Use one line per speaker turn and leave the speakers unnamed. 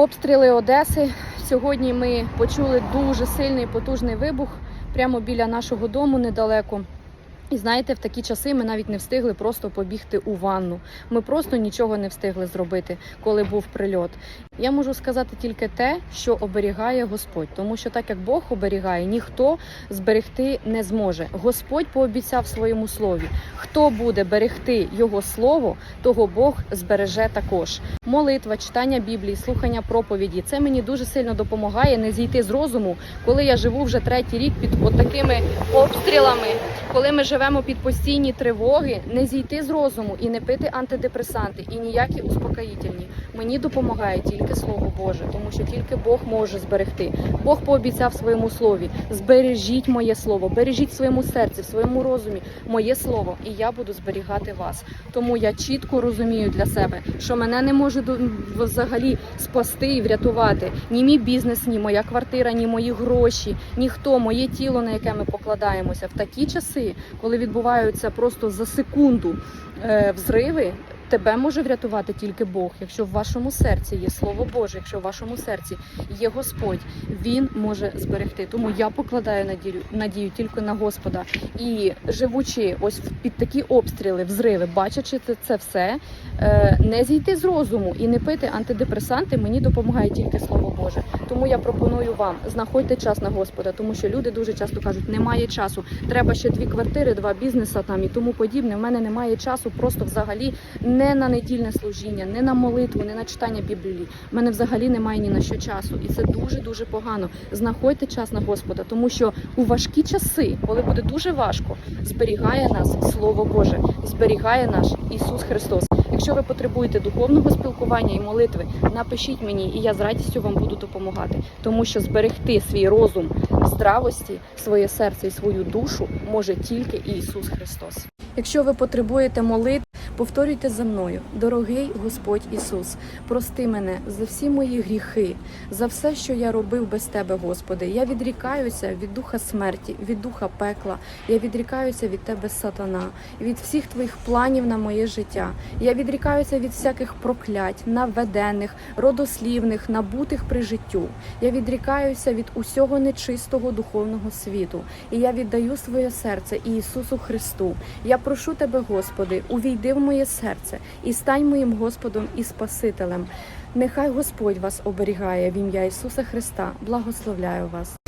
Обстріли Одеси. Сьогодні ми почули дуже сильний потужний вибух прямо біля нашого дому недалеко. І знаєте, в такі часи ми навіть не встигли просто побігти у ванну. Ми просто нічого не встигли зробити, коли був прильот. Я можу сказати тільки те, що оберігає Господь, тому що так як Бог оберігає, ніхто зберегти не зможе. Господь пообіцяв своєму слові: хто буде берегти його слово, того Бог збереже також. Молитва, читання Біблії, слухання проповіді це мені дуже сильно допомагає не зійти з розуму, коли я живу вже третій рік під такими обстрілами, коли ми живемо під постійні тривоги, не зійти з розуму і не пити антидепресанти і ніякі успокоїтельні. Мені допомагає тільки слово Боже, тому що тільки Бог може зберегти. Бог пообіцяв своєму слові: збережіть моє слово, бережіть в своєму серці, в своєму розумі моє слово, і я буду зберігати вас. Тому я чітко розумію для себе, що мене не може взагалі спасти і врятувати ні мій бізнес, ні моя квартира, ні мої гроші, ніхто, моє тіло, на яке ми покладаємося. В такі часи, коли відбуваються просто за секунду е, взриви. Тебе може врятувати тільки Бог, якщо в вашому серці є Слово Боже, якщо в вашому серці є Господь, Він може зберегти. Тому я покладаю надію, надію тільки на Господа. І живучи ось під такі обстріли, взриви, бачачи це, це все, е, не зійти з розуму і не пити антидепресанти, мені допомагає тільки Слово Боже. Тому я пропоную вам знаходьте час на Господа, тому що люди дуже часто кажуть, немає часу. Треба ще дві квартири, два бізнеса там і тому подібне. В мене немає часу просто взагалі не на недільне служіння, не на молитву, не на читання Біблії. У мене взагалі немає ні на що часу, і це дуже дуже погано. Знаходьте час на Господа, тому що у важкі часи, коли буде дуже важко, зберігає нас Слово Боже, зберігає наш Ісус Христос. Якщо ви потребуєте духовного спілкування і молитви, напишіть мені, і я з радістю вам буду допомагати, тому що зберегти свій розум здравості, своє серце і свою душу може тільки Ісус Христос. Якщо ви потребуєте молитви, повторюйте за мною, дорогий Господь Ісус, прости мене за всі мої гріхи, за все, що я робив без Тебе, Господи. Я відрікаюся від духа смерті, від духа пекла. Я відрікаюся від Тебе, сатана, від всіх твоїх планів на моє життя. Я відрікаюся від всяких проклять, наведених, родослівних, набутих при життю. Я відрікаюся від усього нечистого духовного світу. І я віддаю своє серце Ісусу Христу. Я прошу тебе, Господи, увійди в моє серце і стань моїм Господом і Спасителем. Нехай Господь вас оберігає в ім'я Ісуса Христа. Благословляю вас.